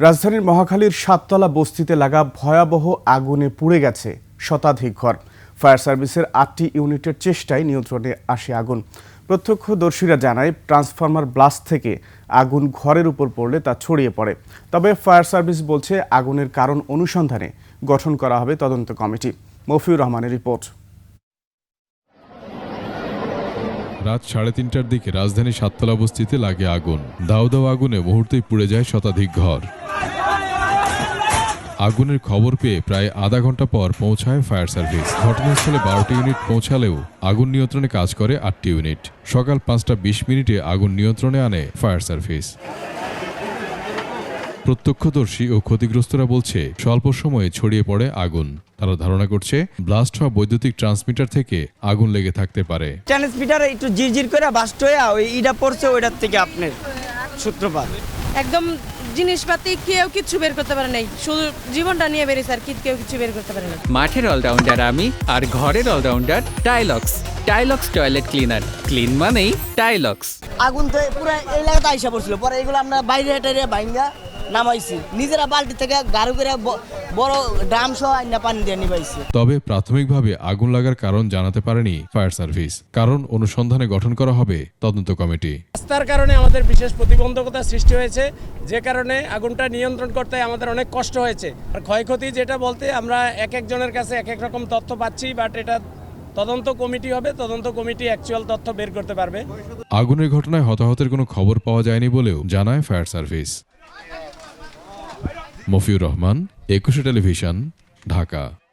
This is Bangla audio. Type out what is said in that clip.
রাজধানীর মহাখালীর সাততলা বস্তিতে লাগা ভয়াবহ আগুনে পুড়ে গেছে শতাধিক ঘর। ফায়ার সার্ভিসের আটটি ইউনিটের চেষ্টায় নিয়ন্ত্রণে আসে আগুন। প্রত্যক্ষদর্শীরা জানায়, ট্রান্সফরমার ব্লাস্ট থেকে আগুন ঘরের উপর পড়লে তা ছড়িয়ে পড়ে। তবে ফায়ার সার্ভিস বলছে, আগুনের কারণ অনুসন্ধানে গঠন করা হবে তদন্ত কমিটি। মফিউর রহমানের রিপোর্ট। রাত সাড়ে তিনটার দিকে রাজধানীর সাততলা বস্তিতে লাগে আগুন। দাও দাও আগুনে মুহূর্তেই পুড়ে যায় শতাধিক ঘর। আগুনের খবর পেয়ে প্রায় আধা ঘণ্টা পর পৌঁছায় ফায়ার সার্ভিস। ঘটনাস্থলে বারোটি ইউনিট পৌঁছালেও আগুন নিয়ন্ত্রণে কাজ করে আটটি ইউনিট। সকাল পাঁচটা বিশ মিনিটে আগুন নিয়ন্ত্রণে আনে ফায়ার সার্ভিস। প্রত্যক্ষদর্শী ও ক্ষতিগ্রস্তরা বলছে স্বল্প সময়ে ছড়িয়ে পড়ে আগুন। তারা ধারণা করছে ব্লাস্ট হওয়া বৈদ্যুতিক ট্রান্সমিটার থেকে আগুন লেগে থাকতে পারে। ট্রান্সমিটার একটু জিরজির করে বাস্ট হয়ে ওই ইটা পড়ছে ওইটার থেকে আপনার সূত্রপাত। একদম জিনিসপাতি কেউ কিছু বের করতে পারে নাই। শুধু জীবনটা নিয়ে বেরিয়েছে আর কি কেউ কিছু বের করতে পারে না মাঠের অলরাউন্ডার আমি আর ঘরের allrounder Tilex. Tilex toilet cleaner. Clean মানেই টাইলক্স। আগুন তো পুরো এলাকাতে আইসা পড়ছিল। পরে এগুলো আমরা বাইরে হেঁটে ভাঙ্গা নামাইছি। নিজেরা বালতি থেকে গাড়ু করে বড় ড্রাম সহ আইনা পানি দিয়ে নিবাইছি। তবে প্রাথমিকভাবে আগুন লাগার কারণ জানাতে পারেনি ফায়ার সার্ভিস। কারণ অনুসন্ধানে গঠন করা হবে তদন্ত কমিটি। রাস্তার কারণে আমাদের বিশেষ প্রতিবন্ধকতা সৃষ্টি হয়েছে। যে কারণে আগুনটা নিয়ন্ত্রণ করতে আমাদের অনেক কষ্ট হয়েছে। আর ক্ষয়ক্ষতি যেটা বলতে আমরা এক একজনের কাছে এক এক রকম তথ্য পাচ্ছি বাট এটা তদন্ত কমিটি হবে। তদন্ত কমিটি অ্যাকচুয়াল তথ্য বের করতে পারবে। আগুনের ঘটনায় হতাহতের কোনো খবর পাওয়া যায়নি বলেও জানায় ফায়ার সার্ভিস। মফিউর রহমান একুশে টেলিভিশন ঢাকা।